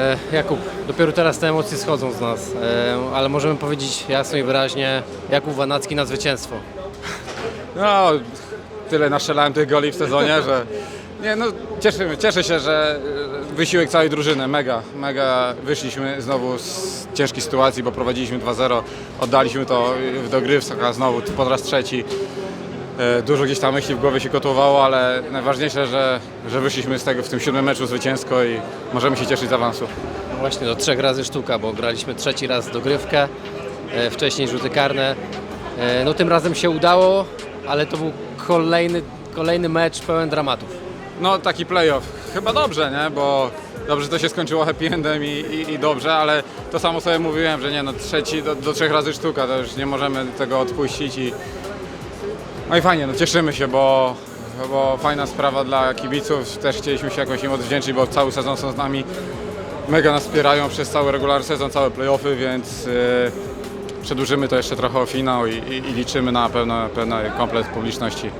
E, Jakub, dopiero teraz te emocje schodzą z nas, e, ale możemy powiedzieć jasno i wyraźnie, Jakub Wanacki na zwycięstwo. No, tyle naszczelałem tych goli w sezonie, że nie, no, cieszę, cieszę się, że wysiłek całej drużyny, mega, mega wyszliśmy znowu z ciężkiej sytuacji, bo prowadziliśmy 2-0, oddaliśmy to w dogrywce, a znowu po raz trzeci. E, Dużo gdzieś tam myśli w głowie się kotłowało, ale najważniejsze, że, że wyszliśmy z tego w tym siódmym meczu zwycięsko i możemy się cieszyć z awansu. No właśnie do trzech razy sztuka, bo graliśmy trzeci raz dogrywkę, e, wcześniej rzuty karne. E, No tym razem się udało, ale to był kolejny, kolejny mecz pełen dramatów. No taki playoff. Chyba dobrze, nie? Bo dobrze to się skończyło happy endem i, i, i dobrze, ale to samo sobie mówiłem, że nie no trzeci do, do trzech razy sztuka, to już nie możemy tego odpuścić i no i fajnie, no cieszymy się, bo, bo fajna sprawa dla kibiców, też chcieliśmy się jakoś im odwdzięczyć, bo cały sezon są z nami, mega nas wspierają przez cały regularny sezon, całe playoffy, więc yy, przedłużymy to jeszcze trochę o finał i, i, i liczymy na pewno, pewny komplet publiczności.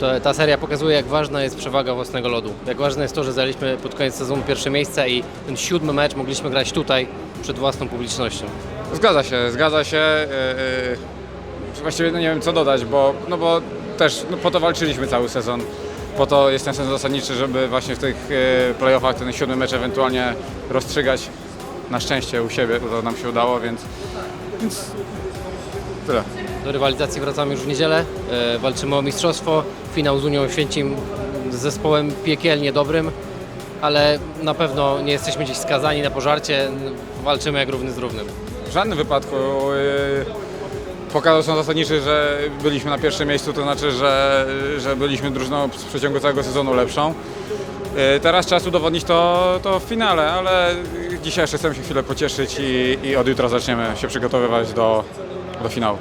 To, ta seria pokazuje, jak ważna jest przewaga własnego lodu. Jak ważne jest to, że zajęliśmy pod koniec sezonu pierwsze miejsce i ten siódmy mecz mogliśmy grać tutaj przed własną publicznością. Zgadza się, zgadza się. Yy, yy, właściwie no nie wiem co dodać, bo, no bo też no po to walczyliśmy cały sezon. Po to jest ten sezon zasadniczy, żeby właśnie w tych yy, playoffach ten siódmy mecz ewentualnie rozstrzygać. Na szczęście u siebie to nam się udało, więc, więc tyle. Do rywalizacji wracamy już w niedzielę. E, walczymy o mistrzostwo. Finał z Unią Święcim z zespołem piekielnie dobrym, ale na pewno nie jesteśmy gdzieś skazani na pożarcie. Walczymy jak równy z równym. W żadnym wypadku yy, pokazał są zasadniczy, że byliśmy na pierwszym miejscu, to znaczy, że, że byliśmy drużyną w przeciągu całego sezonu lepszą. Yy, Teraz czas udowodnić to, to w finale, ale dzisiaj jeszcze chcemy się chwilę pocieszyć i, i od jutra zaczniemy się przygotowywać do, do finału.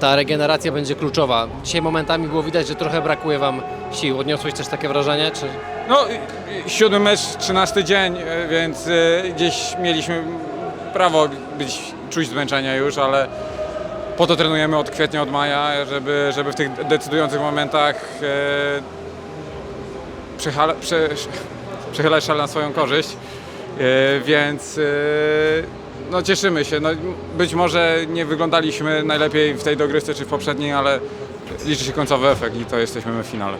Ta regeneracja będzie kluczowa. Dzisiaj momentami było widać, że trochę brakuje Wam sił. Odniosłeś też takie wrażenie? Czy... No, y, y, siódmy mecz, trzynasty dzień, y, więc y, gdzieś mieliśmy prawo być, czuć zmęczenie już, ale po to trenujemy od kwietnia, od maja, żeby, żeby w tych decydujących momentach e, szal na swoją korzyść. E, więc e, no, cieszymy się. No, być może nie wyglądaliśmy najlepiej w tej dogrywce czy w poprzedniej, ale liczy się końcowy efekt i to jesteśmy my w finale.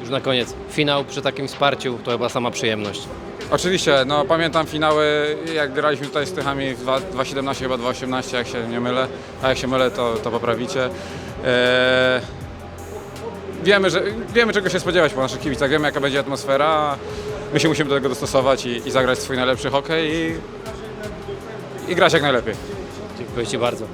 Już na koniec. Finał przy takim wsparciu to chyba sama przyjemność. Oczywiście, no pamiętam finały, jak graliśmy tutaj z Tychami w dwa- 2.17, chyba 2.18, jak się nie mylę, a jak się mylę, to, to poprawicie. Eee, wiemy, że, wiemy, czego się spodziewać po naszych kibicach, wiemy, jaka będzie atmosfera, my się musimy do tego dostosować i, i zagrać swój najlepszy hokej i, i grać jak najlepiej. Dziękuję Ci bardzo.